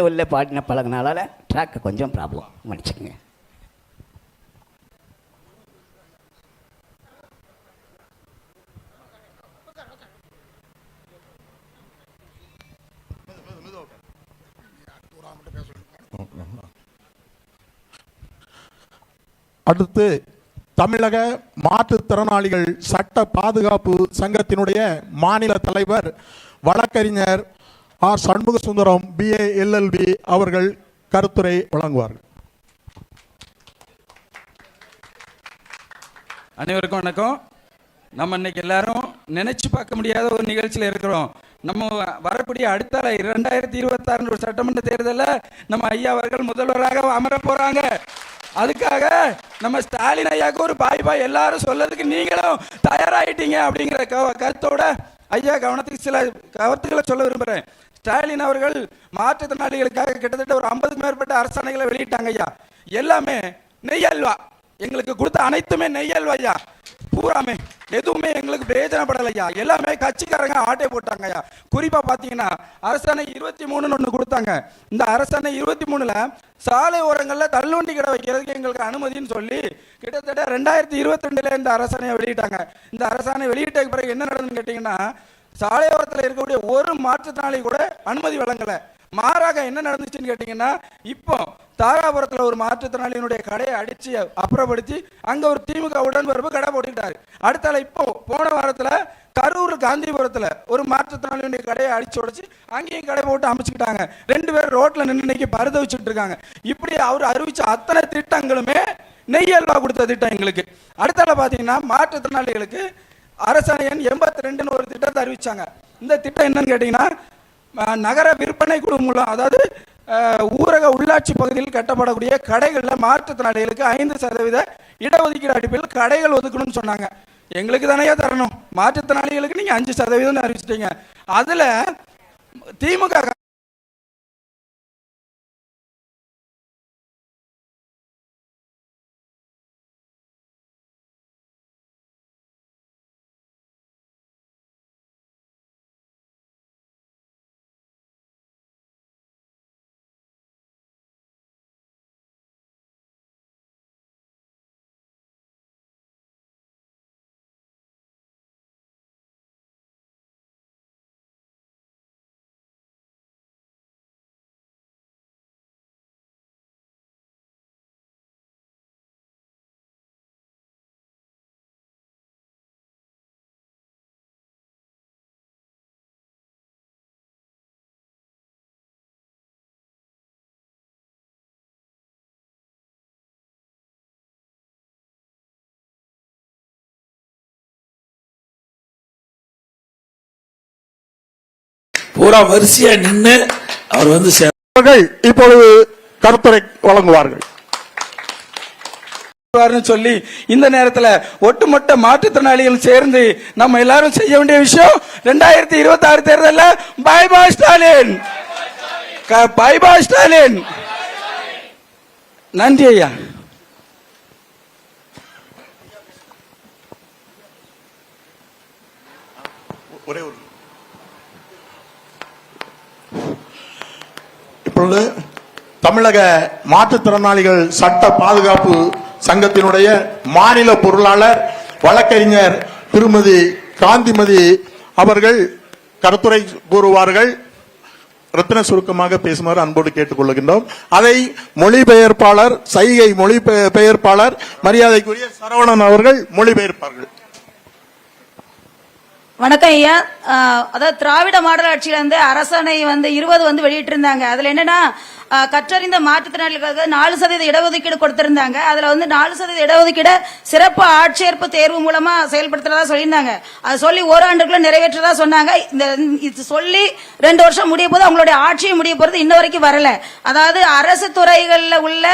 உள்ள பாடின பழகினால ட்ராக்கு கொஞ்சம் ப்ராப்ளம் மன்னிச்சுக்கோங்க. அடுத்து தமிழக மாற்றுத்திறனாளிகள் சட்ட பாதுகாப்பு சங்கத்தினுடைய மாநில தலைவர் வழக்கறிஞர் R Shanmuga Sundaram BA LLB அவர்கள் கருத்துரை வழங்குவார்கள். அனைவருக்கும் வணக்கம். நம்ம இன்னைக்கு எல்லாரும் நினைச்சு பார்க்க முடியாத ஒரு நிகழ்ச்சியில் இருக்கிறோம். நம்ம வரக்கூடிய அடுத்த இரண்டாயிரத்தி இருபத்தாறு ஒரு சட்டமன்ற தேர்தலில் நம்ம ஐயா அவர்கள் முதல்வராக அமர போறாங்க. அதுக்காக நம்ம ஸ்டாலின் ஐயாவுக்கு ஒரு பாய் பாய் எல்லாரும் சொல்லதுக்கு நீங்களும் தயாராகிட்டீங்க அப்படிங்கிற க- கருத்தோட ஐயா கவனத்துக்கு சில கருத்துக்களை சொல்ல விரும்புகிறேன் ஸ்டாலின் அவர்கள் மாற்றுத்திறனாளிகளுக்காக கிட்டத்தட்ட ஒரு ஐம்பதுக்கு மேற்பட்ட அரசாணைகளை வெளியிட்டாங்க ஐயா. எல்லாமே நெய் அல்வா எங்களுக்கு கொடுத்த அனைத்துமே நெய் அல்வா ஐயா. பூராமே எதுவுமே எங்களுக்கு பிரயோஜனப்படலை எல்லாமே கட்சிக்காரங்க ஆட்டை போட்டாங்கய்யா. குறிப்பாக பார்த்தீங்கன்னா அரசாணை இருபத்தி மூணுன்னு ஒன்று கொடுத்தாங்க. இந்த அரசாணை இருபத்தி மூணில் சாலை ஓரங்களில் தள்ளுவண்டி கடை வைக்கிறதுக்கு எங்களுக்கு அனுமதின்னு சொல்லி கிட்டத்தட்ட ரெண்டாயிரத்தி இருபத்தி ரெண்டில் இந்த அரசாணையை வெளியிட்டாங்க. இந்த அரசாணை வெளியிட்ட பிறகு என்ன நடந்ததுன்னு கேட்டிங்கன்னா சாலையோரத்தில் இருக்கக்கூடிய ஒரு மாற்றுத்திறனாளி கூட அனுமதி வழங்கலை. மாறாக என்ன நடந்துச்சுன்னு கேட்டிங்கன்னா இப்போ தாராபுரத்தில் ஒரு மாற்றுத்திறனாளியினுடைய கடையை அடிச்சு அப்புறப்படுத்தி அங்க ஒரு திமுக உடன்பிறப்பு கடை போட்டுக்கிட்டாரு. அடுத்தால இப்போ போன வாரத்துல கரூர் காந்திபுரத்துல ஒரு மாற்றுத்திறனாளியுடைய கடையை அடிச்சு உடைச்சு அங்கேயும் கடை போட்டு அமைச்சுக்கிட்டாங்க. ரெண்டு பேரும் ரோட்ல நின்று இன்னைக்கு பருத வச்சுட்டு இருக்காங்க இப்படி அவர் அறிவிச்ச அத்தனை திட்டங்களுமே நெய் அல்வா கொடுத்த திட்டம் எங்களுக்கு. அடுத்தால பாத்தீங்கன்னா மாற்றுத்திறனாளிகளுக்கு அரசாணை எண் எண்பத்தி ரெண்டுன்னு ஒரு திட்டத்தை அறிவிச்சாங்க. இந்த திட்டம் என்னன்னு கேட்டிங்கன்னா நகர விற்பனை குழு மூலம் அதாவது ஊரக உள்ளாட்சி பகுதியில் கட்டப்படக்கூடிய கடைகளில் மாற்றுத்திறனாளிகளுக்கு ஐந்து சதவீத இடஒதுக்கீடு அடிப்பில் கடைகள் ஒதுக்கணும்னு சொன்னாங்க. எங்களுக்கு தானே தரணும்? மாற்றுத்திறனாளிகளுக்கு நீங்கள் அஞ்சு சதவீதம் அறிவிச்சிட்டீங்க. அதில் திமுக பூரா வரிசையா நின்னு அவர் வந்து இப்பொழுது கருத்துரை வழங்குவார்கள். சொல்லி இந்த நேரத்துல ஒட்டுமொத்த மாற்றுத்திறனாளிகள் சேர்ந்து நம்ம எல்லாரும் செய்ய வேண்டிய விஷயம் ரெண்டாயிரத்தி இருபத்தி ஆறு தேர்தல்ல பை பாய் ஸ்டாலின் க- பை பாய் ஸ்டாலின் நன்றி ஐயா. ஒரே ஒரு பொழுது தமிழக மாற்றுத்திறனாளிகள் சட்ட பாதுகாப்பு சங்கத்தினுடைய மாநில பொருளாளர் வழக்கறிஞர் திருமதி காந்திமதி அவர்கள் கருத்துரை கூறுவார்கள். ரத்தின சுருக்கமாக பேசுமாறு அன்போடு கேட்டுக்கொள்கின்றோம். அதை மொழிபெயர்ப்பாளர் சைகை மொழி பெயர்ப்பாளர் மரியாதைக்குரிய சரவணன் அவர்கள் மொழிபெயர்ப்பார்கள். வணக்கம் ஐயா. அதாவது திராவிட மாடல் ஆட்சியில வந்து அரசாணை வந்து இருபது வந்து வெளியிட்டிருந்தாங்க. அதுல என்னன்னா கற்றறிந்த மாற்றுத்திறனாளிகளுக்காக நாலு சதவீத இடஒதுக்கீடு கொடுத்திருந்தாங்க. அதுல வந்து நாலு சதவீத இடஒதுக்கீடு சிறப்பு ஆட்சேர்ப்பு தேர்வு மூலமா செயல்படுத்துறதா சொல்லியிருந்தாங்க. அது சொல்லி ஓராண்டுக்குள்ள நிறைவேற்றதா சொன்னாங்க. இந்த இது சொல்லி ரெண்டு வருஷம் முடிய போது அவங்களுடைய ஆட்சியும் முடிய போறது இன்ன வரைக்கும் வரல. அதாவது அரசு துறைகளில் உள்ள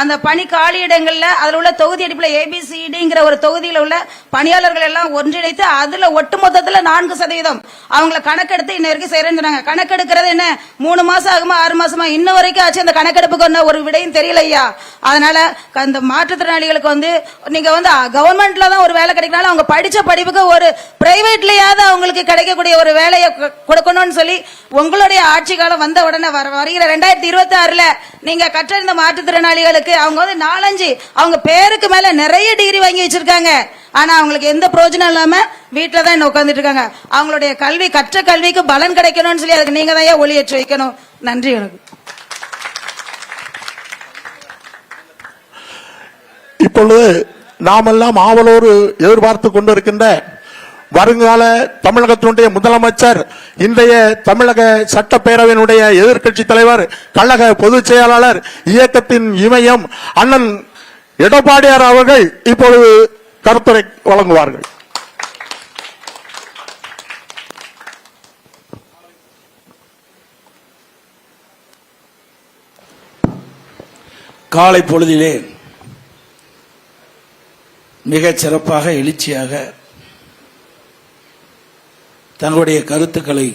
அந்த பணி காலியிடங்கள்ல அதுல உள்ள தொகுதி அடிப்பில் ஏபிசிடிங்கிற ஒரு தொகுதியில் உள்ள பணியாளர்கள் எல்லாம் ஒன்றிணைத்து அதுல ஒட்டுமொத்தத்துல நான்கு சதவீதம். அவங்கள கணக்கெடுத்து இன்ன வரைக்கும் செய்யறேன்னு சொன்னாங்க. கணக்கெடுக்கிறது என்ன? மூணு மாசம் ஆகுமா? ஆறு மாசமா? இன்ன வரைக்கும் வரைக்கும் ஆச்சு அந்த கணக்கெடுப்புக்கு ஒன்றும் ஒரு விடையும் தெரியல ஐயா அதனால அந்த மாற்றுத்திறனாளிகளுக்கு வந்து நீங்க வந்து கவர்மெண்ட்ல தான் ஒரு வேலை கிடைக்கனால அவங்க படிச்ச படிப்புக்கு ஒரு பிரைவேட்லயாவது அவங்களுக்கு கிடைக்கக்கூடிய ஒரு வேலையை கொ- கொடுக்கணும்னு சொல்லி உங்களுடைய ஆட்சி காலம் வந்த உடனே வர வருகிற ரெண்டாயிரத்தி இருபத்தி ஆறுல நீங்க கற்றறிந்த மாற்றுத்திறனாளிகளுக்கு அவங்க வந்து நாலஞ்சு அவங்க பேருக்கு மேல நிறைய டிகிரி வாங்கி வச்சிருக்காங்க. ஆனா அவங்களுக்கு எந்த பிரயோஜனம் இல்லாம வீட்டுல தான் உட்காந்துட்டு இருக்காங்க. அவங்களுடைய கல்வி கற்ற கல்விக்கு பலன் கிடைக்கணும்னு சொல்லி அதுக்கு நீங்க தான் ஒளியேற்றி வைக்கணும்? நன்றி எனக்கு இப்பொழுது நாமெல்லாம் ஆவலோடு எதிர்பார்த்து கொண்டிருக்கின்ற வருங்கால தமிழகத்தினுடைய முதலமைச்சர் இன்றைய தமிழக சட்டப்பேரவையினுடைய எதிர்க்கட்சி தலைவர் கழக பொதுச் செயலாளர் இயக்கத்தின் இமயம் அண்ணன் எடப்பாடியார் அவர்கள் இப்பொழுது கருத்துரை வழங்குவார்கள். காலை பொழுதிலே மிகச் சிறப்பாக எழுச்சியாக தங்களுடைய கருத்துக்களை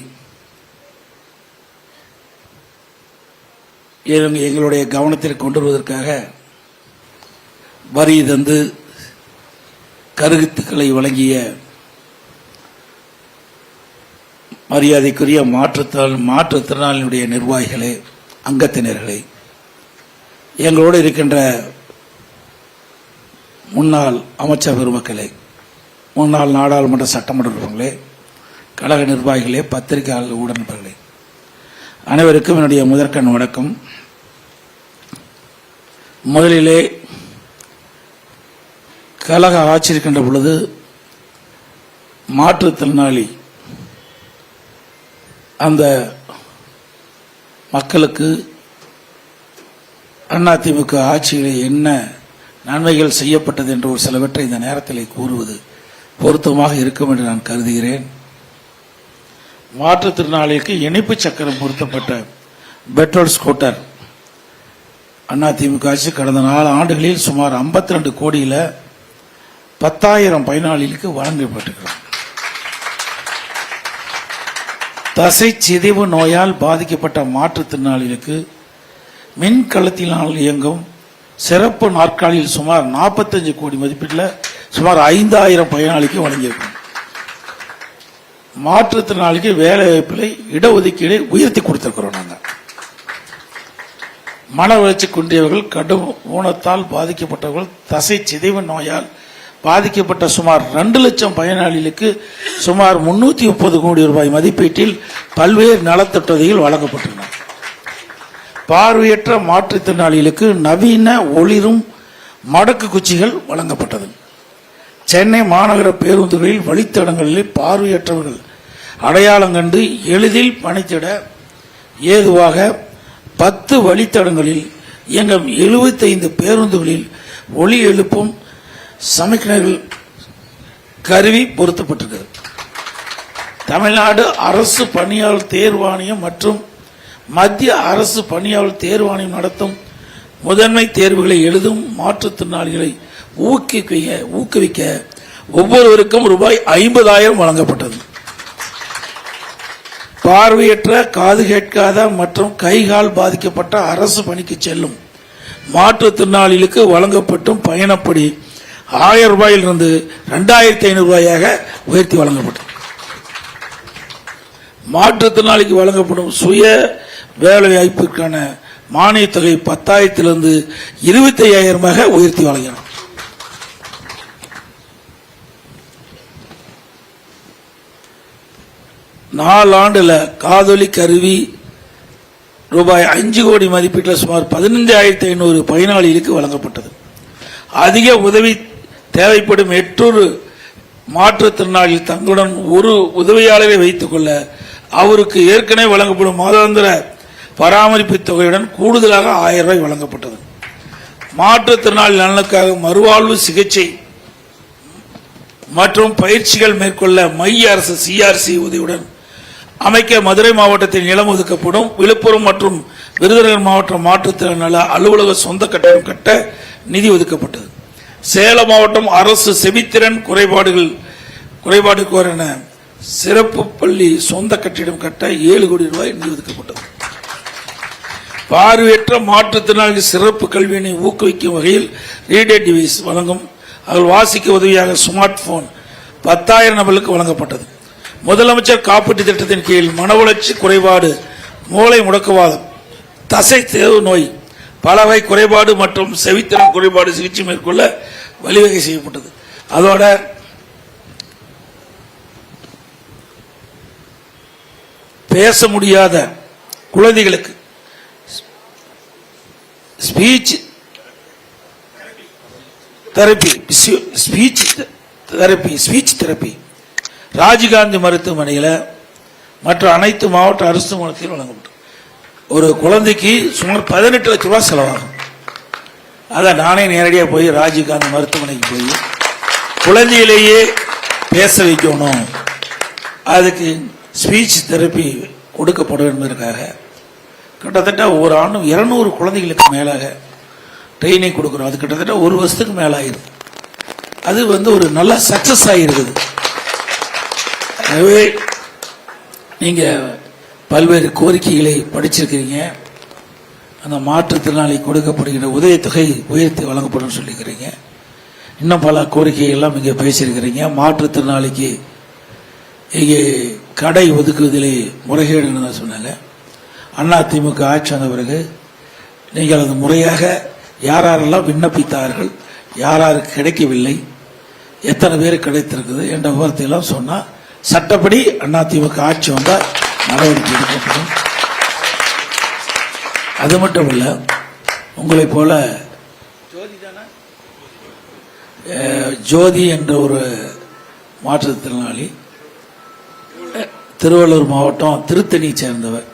எங்களுடைய கவனத்திற்கு கொண்டு வருவதற்காக வரி தந்து கருத்துக்களை வழங்கிய மரியாதைக்குரிய மாற்றுத்திறன் மாற்றுத்திறனாளியுடைய நிர்வாகிகளே அங்கத்தினர்களே எங்களோடு இருக்கின்ற முன்னாள் அமைச்சர் பெருமக்களே முன்னாள் நாடாளுமன்ற சட்டமன்ற உறுப்பினர்களே கழக நிர்வாகிகளே பத்திரிகையாளர் உடன்பர்களே அனைவருக்கும் என்னுடைய முதற்கண் வணக்கம். முதலிலே கழக ஆட்சி இருக்கின்ற பொழுது மாற்றுத்திறனாளி அந்த மக்களுக்கு அதிமுக ஆட்சியிலே என்ன நன்மைகள் செய்யப்பட்டது என்ற ஒரு சிலவற்றை இந்த நேரத்தில் கூறுவது பொருத்தமாக இருக்கும் என்று நான் கருதுகிறேன். மாற்றுத்திறனாளிக்கு இணைப்பு சக்கரம் பொருத்தப்பட்ட பெட்ரோல் ஸ்கூட்டர். அதிமுக ஆட்சி கடந்த நாலு ஆண்டுகளில் சுமார் 52 ரெண்டு கோடியில் பத்தாயிரம் பயனாளிகளுக்கு வழங்கப்பட்டிருக்கிறது. தசை சிதைவு நோயால் பாதிக்கப்பட்ட மாற்றுத்திறனாளிகளுக்கு மின்கலத்தினால் இயங்கும் சிறப்பு நாற்காலியில் சுமார் 45 கோடி மதிப்பீட்டில் சுமார் ஐந்தாயிரம் பயனாளிக்கு வழங்கியிருக்கும். மாற்றுத்திறனாளிக்கு வேலை வாய்ப்பில் இடஒதுக்கீடை உயர்த்தி கொடுத்திருக்கிறோம் நாங்கள் மன வளர்ச்சி குன்றியவர்கள் கடும் ஊனத்தால் பாதிக்கப்பட்டவர்கள் தசை சிதைவு நோயால் பாதிக்கப்பட்ட சுமார் ரெண்டு லட்சம் பயனாளிகளுக்கு சுமார் முன்னூத்தி முப்பது கோடி ரூபாய் மதிப்பீட்டில் பல்வேறு நலத்திட்டங்கள் வழங்கப்பட்டுள்ளன. பார்வையற்ற மாற்றுத்திறனாளிகளுக்கு நவீன ஒளிரும் மடக்கு குச்சிகள் வழங்கப்பட்டது. சென்னை மாநகர பேருந்துகளில் வழித்தடங்களில் பார்வையற்றவர்கள் அடையாளம் கண்டு எளிதில் பணித்திட ஏதுவாக பத்து வழித்தடங்களில் இயங்கும் 75 பேருந்துகளில் ஒளி எழுப்பும் சமிக்ஞர்கள் கருவி பொருத்தப்பட்டிருக்கிறது. தமிழ்நாடு அரசு பணியாளர் தேர்வாணையம் மற்றும் மத்திய அரசு பணியாளர் தேர்வாணையம் நடத்தும் முதன்மை தேர்வுகளை எழுதும் மாற்றுத்திறனாளிகளை ஊக்குவிக்க ஊக்குவிக்க ஒவ்வொருவருக்கும் ரூபாய் ஐம்பதாயிரம் வழங்கப்பட்டது. பார்வையற்ற காது கேட்காத மற்றும் கைகால் பாதிக்கப்பட்ட அரசு பணிக்கு செல்லும் மாற்றுத்திறனாளிகளுக்கு வழங்கப்பட்டும் பயணப்படி ஆயிரம் ரூபாயிலிருந்து ரெண்டாயிரத்தி ஐநூறு ரூபாயாக உயர்த்தி வழங்கப்பட்டது. மாற்றுத்திறனாளிக்கு வழங்கப்படும் சுய வேலை வாய்ப்பிற்கான மானிய தொகை பத்தாயிரத்திலிருந்து இருபத்தி ஐயாயிரமாக உயர்த்தி வழங்கினோம். நாலாண்டுல காதொலி கருவி ரூபாய் அஞ்சு கோடி மதிப்பீட்டில் சுமார் பதினஞ்சாயிரத்தி ஐநூறு பயனாளிகளுக்கு வழங்கப்பட்டது. அதிக உதவி தேவைப்படும் எட்டொரு மாற்றுத்திறனாளி தங்களுடன் ஒரு உதவியாளரை வைத்துக் கொள்ள அவருக்கு ஏற்கனவே வழங்கப்படும் மாதாந்திர பராமரிப்பு தொகையுடன் கூடுதலாக ஆயிரம் ரூபாய் வழங்கப்பட்டது. மாற்றுத்திறனாளி நலனுக்காக மறுவாழ்வு சிகிச்சை மற்றும் பயிற்சிகள் மேற்கொள்ள மைய அரசு சிஆர்சி உதவியுடன் அமைக்க மதுரை மாவட்டத்தில் நிலம் ஒதுக்கப்படும். விழுப்புரம் மற்றும் விருதுநகர் மாவட்ட மாற்றுத்திறன் நல அலுவலக சொந்த கட்டணம் கட்ட நிதி ஒதுக்கப்பட்டது. சேலம் மாவட்டம் அரசு செவித்திறன் குறைபாடுகள் குறைபாடு கோரின சிறப்பு பள்ளி சொந்த கட்டிடம் கட்ட ஏழு கோடி ரூபாய் நிதி ஒதுக்கப்பட்டது. பார்வையற்ற மாற்றுத்திறனாளி சிறப்பு கல்வியினை ஊக்குவிக்கும் வகையில் ரீடே டிவைஸ் வழங்கும். அவர்கள் வாசிக்க உதவியாக ஸ்மார்ட் போன் பத்தாயிரம் நபர்களுக்கு வழங்கப்பட்டது. முதலமைச்சர் காப்பீட்டுத் திட்டத்தின் கீழ் மன வளர்ச்சி குறைபாடு மூளை முடக்குவாதம் தசை தேர்வு நோய் பலவகை குறைபாடு மற்றும் செவித்திறன் குறைபாடு சிகிச்சை மேற்கொள்ள வழிவகை செய்யப்பட்டது. அதோட பேச முடியாத குழந்தைகளுக்கு speech therapy speech therapy speech therapy Rajiv Gandhi மருத்துவமனையில் மற்ற அனைத்து மாவட்ட அரசு மருத்துவமனையில் வழங்கப்படும் ஒரு குழந்தைக்கு சுமார் பதினெட்டு லட்ச ரூபாய் செலவாகும். அதை நானே நேரடியாக போய் ராஜீவ்காந்தி மருத்துவமனைக்கு போய் குழந்தையிலேயே பேச வைக்கணும். அதுக்கு ஸ்பீச் தெரப்பி கொடுக்கப்படும் என்பதற்காக கிட்டத்தட்ட ஒரு ஆண்டும் இருநூறு குழந்தைகளுக்கு மேலாக ட்ரைனிங் கொடுக்குறோம். அது கிட்டத்தட்ட ஒரு வருஷத்துக்கு மேலே ஆயிருக்கு அது வந்து ஒரு நல்ல சக்சஸ் ஆகிருக்குது எனவே நீங்கள் பல்வேறு கோரிக்கைகளை படிச்சிருக்கிறீங்க. அந்த மாற்றுத்திறனாளி கொடுக்கப்படுகிற உதவித்தொகை உயர்த்தி வழங்கப்படும் சொல்லிக்கிறீங்க இன்னும் பல கோரிக்கைகள்லாம் இங்கே பேசியிருக்கிறீங்க. மாற்றுத்திறனாளிக்கு இங்கே கடை ஒதுக்குவதிலே முறைகேடு சொன்னாங்க. அண்ணா திமுக ஆட்சி வந்த பிறகு நீங்கள் அது முறையாக யாரெல்லாம் விண்ணப்பித்தார்கள் யார் யாருக்கு கிடைக்கவில்லை எத்தனை பேர் கிடைத்திருக்குது என்ற விவரத்தையெல்லாம் சொன்னால் சட்டப்படி அண்ணா திமுக ஆட்சி வந்தால் நடவடிக்கை எடுக்கப்படும். அது மட்டும் இல்லை உங்களைப் போல ஜோதி என்ற ஒரு மாற்றுத்திறனாளி திருவள்ளூர் மாவட்டம் திருத்தணியை சேர்ந்தவர்.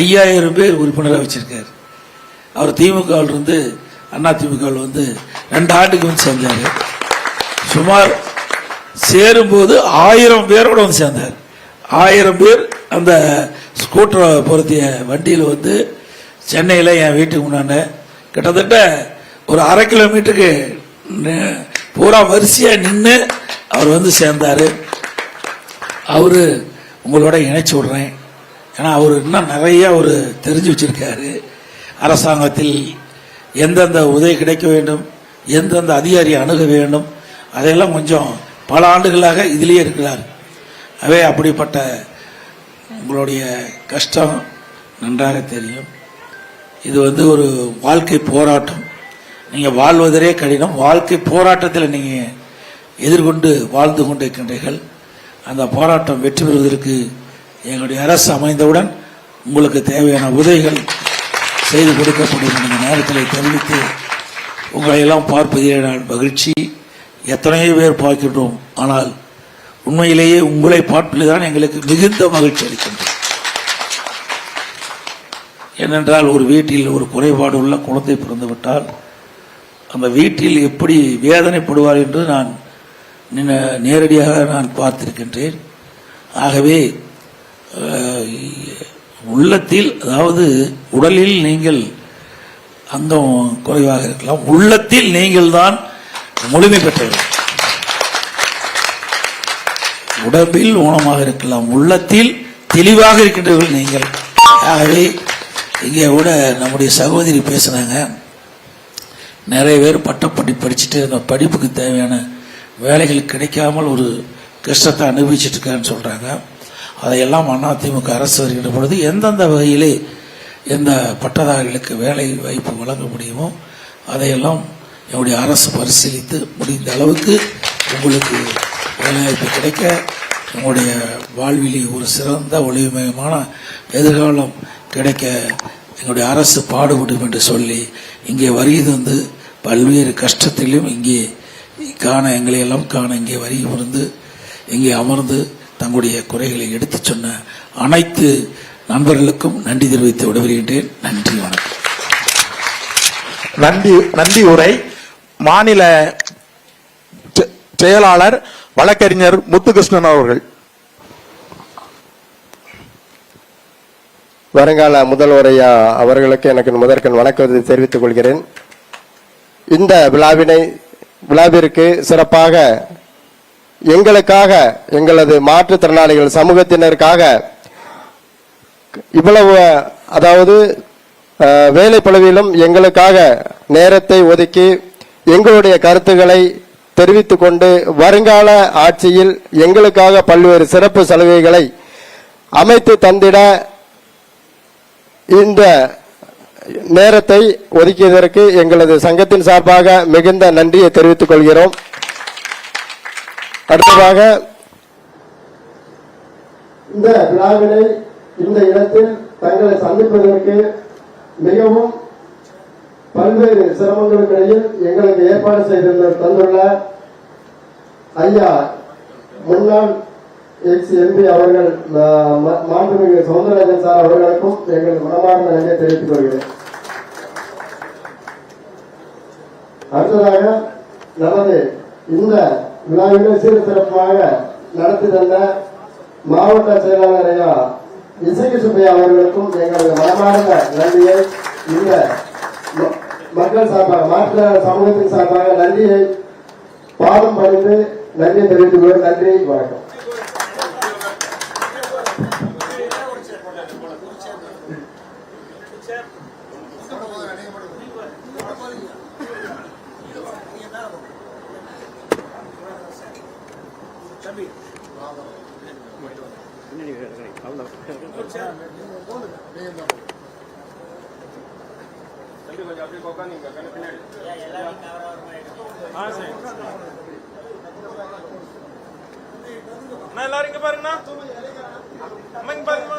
ஐயாயிரம் பேர் உறுப்பினராக வச்சிருக்காரு. அவர் திமுகவில் இருந்து அண்ணா திமுகவில் வந்து ரெண்டு ஆண்டுக்கு வந்து சேர்ந்தார். சுமார் சேரும்போது ஆயிரம் பேரோட வந்து சேர்ந்தார். ஆயிரம் பேர் அந்த ஸ்கூட்டரை பொருத்திய வண்டியில் வந்து சென்னையில் என் வீட்டுக்கு முன்னாண்ட கிட்டத்தட்ட ஒரு அரை கிலோமீட்டருக்கு பூரா வரிசையாக நின்று அவர் வந்து சேர்ந்தார். அவரு உங்களோட இணைச்சி விடுறேன். ஏன்னா அவர் இன்னும் நிறைய அவர் தெரிஞ்சு வச்சிருக்காரு. அரசாங்கத்தில் எந்தெந்த உதவி கிடைக்க வேண்டும் எந்தெந்த அதிகாரியை அணுக வேண்டும் அதையெல்லாம் கொஞ்சம் பல ஆண்டுகளாக இதிலேயே இருக்கிறார். அவே அப்படிப்பட்ட உங்களுடைய கஷ்டம் நன்றாக தெரியும். இது வந்து ஒரு வாழ்க்கை போராட்டம். நீங்கள் வாழ்வதே கடினம். வாழ்க்கை போராட்டத்தில் நீங்கள் எதிர்கொண்டு வாழ்ந்து கொண்டிருக்கின்றீர்கள். அந்த போராட்டம் வெற்றி பெறுவதற்கு எங்களுடைய அரசு அமைந்தவுடன் உங்களுக்கு தேவையான உதவிகள் செய்து கொடுக்கப்படும் இந்த நேரத்தில் தெரிவித்து உங்களை எல்லாம் பார்ப்பதிலே நான் மகிழ்ச்சி. எத்தனையோ பேர் பார்க்கின்றோம். ஆனால் உண்மையிலேயே உங்களை பார்ப்பதில் தான் எங்களுக்கு மிகுந்த மகிழ்ச்சி அளிக்கின்றது. ஏனென்றால் ஒரு வீட்டில் ஒரு குறைபாடு உள்ள குழந்தை பிறந்துவிட்டால் அந்த வீட்டில் எப்படி வேதனைப்படுவார் என்று நான் நேரடியாக நான் பார்த்திருக்கின்றேன். ஆகவே உள்ளத்தில் அதாவது உடலில் நீங்கள் அங்கம் குறைவாக இருக்கலாம். உள்ளத்தில் நீங்கள் தான் முழுமை பெற்றவர்கள். உடம்பில் ஊனமாக இருக்கலாம். உள்ளத்தில் தெளிவாக இருக்கின்றவர்கள் நீங்கள். ஆகவே இங்கே கூட நம்முடைய சகோதரி பேசுனாங்க நிறைய பேர் பட்டப்படி படிச்சுட்டு அந்த படிப்புக்கு தேவையான வேலைகள் கிடைக்காமல் ஒரு கஷ்டத்தை அனுபவிச்சுட்டு இருக்கான்னு சொல்றாங்க. அதையெல்லாம் அதிமுக அரசு வருகின்ற பொழுது எந்தெந்த வகையிலே எந்த பட்டதாரிகளுக்கு வேலை வாய்ப்பு வழங்க முடியுமோ அதையெல்லாம் என்னுடைய அரசு பரிசீலித்து முடிந்த அளவுக்கு உங்களுக்கு வேலைவாய்ப்பு கிடைக்க உங்களுடைய வாழ்விலே ஒரு சிறந்த ஒளிமயமான எதிர்காலம் கிடைக்க எங்களுடைய அரசு பாடுபடும் என்று சொல்லி இங்கே வருகை தந்து பல்வேறு கஷ்டத்திலும் இங்கே காண எங்களை எல்லாம் காண இங்கே வருகை புரிந்து இங்கே அமர்ந்து தங்களுடைய குறைகளை எடுத்துச் சொன்ன அனைத்து நண்பர்களுக்கும் நன்றி தெரிவித்து விடைபெறுகின்றேன். நன்றி வணக்கம். நன்றி நன்றி உரை. மாநில செ- செயலாளர் வழக்கறிஞர் முத்துகிருஷ்ணன் அவர்கள். வருங்கால முதல்வரையா அவர்களுக்கு எனக்கு முதற்கண் வணக்கத்தை தெரிவித்துக் கொள்கிறேன். இந்த விழாவினை விழாவிற்கு சிறப்பாக எங்களுக்காக எங்களது மாற்றுத்திறனாளிகள் சமூகத்தினருக்காக இவ்வளவு அதாவது வேலைப்பளவிலும் எங்களுக்காக நேரத்தை ஒதுக்கி எங்களுடைய கருத்துக்களை தெரிவித்துக் கொண்டு வருங்கால ஆட்சியில் எங்களுக்காக பல்வேறு சிறப்பு சலுகைகளை அமைத்து தந்திட இந்த நேரத்தை ஒதுக்கியதற்கு எங்களது சங்கத்தின் சார்பாக மிகுந்த நன்றியை தெரிவித்துக் கொள்கிறோம் அடுத்ததாக இந்த விழாவினை இந்த இடத்தில் தங்களை சந்திப்பதற்கு மிகவும் பல்வேறு சிரமங்களுக்கிடையில் எங்களுக்கு ஏற்பாடு செய்திருந்த தந்துள்ள ஐயா முன்னாள் எக்ஸ் எம்பி அவர்கள் மாண்புமிகு சவுந்தரராஜன் சார் அவர்களுக்கும் எங்கள் மனமார்ந்த நன்றியை தெரிவித்துக் கொள்கிறேன். அடுத்ததாக நமது இந்த விழாவினை சீர சிறப்பாக நடத்தி தந்த மாவட்ட செயலாளர் ஐயா இசைக்கு சுப்பையா அவர்களுக்கும் எங்களுடைய மனமார்ந்த நன்றியை இந்த மக்கள் சார்பாக மாற்று சமூகத்தின் சார்பாக நன்றியை பாதம் படித்து நன்றியை தெரிவித்துக் கொள்கிறேன் நன்றி வணக்கம் Thank you. அண்ணா எல்லாரும் இங்க பாருங்கண்ணா. அம்மா இங்க பாருங்கம்மா.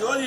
ஜோதி